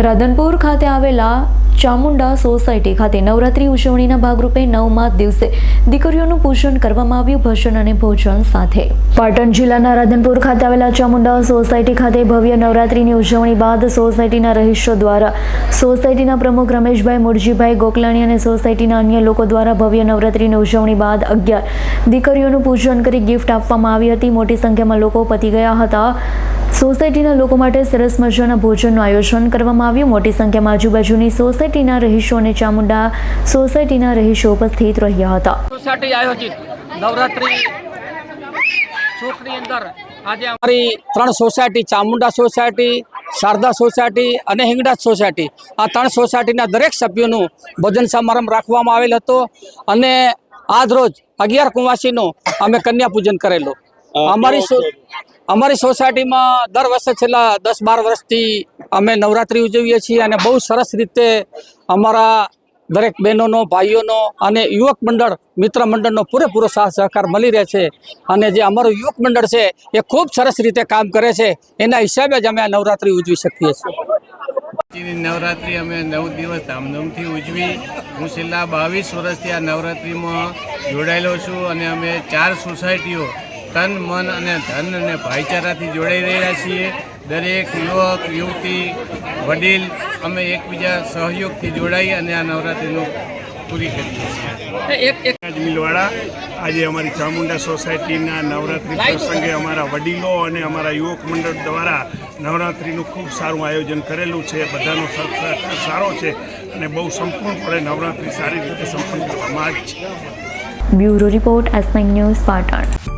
રાધનપુર ખાતે આવેલા ચામુંડા સોસાયટી ખાતે નવરાત્રી ઉજવણીના ભાગરૂપે નવમા દિવસે દીકરીઓનું પૂજન કરવામાં આવ્યું ભજન અને ભોજન સાથે. પાટણ જિલ્લાના રાધનપુર ખાતે આવેલા ચામુંડા સોસાયટી ખાતે ભવ્ય નવરાત્રીની ઉજવણી બાદ સોસાયટીના રહીશો દ્વારા સોસાયટીના પ્રમુખ રમેશભાઈ મુરજીભાઈ ગોકલાણી અને સોસાયટીના અન્ય લોકો દ્વારા ભવ્ય નવરાત્રીની ઉજવણી બાદ અગિયાર દીકરીઓનું પૂજન કરી ગિફ્ટ આપવામાં આવી હતી. મોટી સંખ્યામાં લોકો પતી ગયા હતા. સોસાયટીના લોકો માટે સરસ મજાના ભોજનનું આયોજન કરવામાં આવ્યું. મોટી સંખ્યામાં આજુબાજુની સોસાયટીના રહીશો અને ચામુંડા સોસાયટીના રહીશો ઉપસ્થિત રહ્યા હતા. સોસાયટી આયોજિત નવરાત્રી ચોકની અંદર આજે અમારી ત્રણ society Chamunda society Sharda society અને હિંગડા સોસાયટી. આ ત્રણ સોસાયટીના દરેક સભ્યોનું ભોજન સમારંભ રાખવામાં આવેલ હતો અને આજ રોજ અગિયાર કુંવાસીનું અમે કન્યા પૂજન કરેલું અમારી સો- અમારી સોસાયટીમાં દર વર્ષે છેલ્લા દસ બાર વર્ષથી અમે નવરાત્રિ ઉજવીએ છીએ અને બહુ સરસ રીતે અમારા દરેક બહેનોનો, ભાઈઓનો અને યુવક મંડળ, મિત્ર મંડળનો પૂરેપૂરો સાથ સહકાર મળી રહે છે. અને જે અમારું યુવક મંડળ છે, એ ખૂબ સરસ રીતે કામ કરે છે. એના હિસાબે જ અમે આ નવરાત્રિ ઉજવી શકીએ છીએ. નવરાત્રિ અમે નવ દિવસ ધામધૂમથી ઉજવી. હું છેલ્લા બાવીસ વર્ષથી આ નવરાત્રિમાં જોડાયેલો છું અને અમે ચાર સોસાયટીઓ તન મન અને ધન અને ભાઈચારાથી જોડાઈ રહ્યા છીએ. દરેક યુવક યુવતી વડીલ અમે એકબીજા સહયોગથી જોડાઈ અને આ નવરાત્રિનું પૂરી કરીએ છીએ. એક એક. આજ મિલવાડા આજે અમારી ચામુંડા સોસાયટીના નવરાત્રિ પ્રસંગે અમારા વડીલો અને અમારા યુવક મંડળ દ્વારા નવરાત્રિનું ખૂબ સારું આયોજન કરેલું છે. બધાનો સારો છે અને બહુ સંપૂર્ણપણે નવરાત્રિ સારી રીતે સંપન્ન કરવામાં આવી છે. Bureau report S news Patan.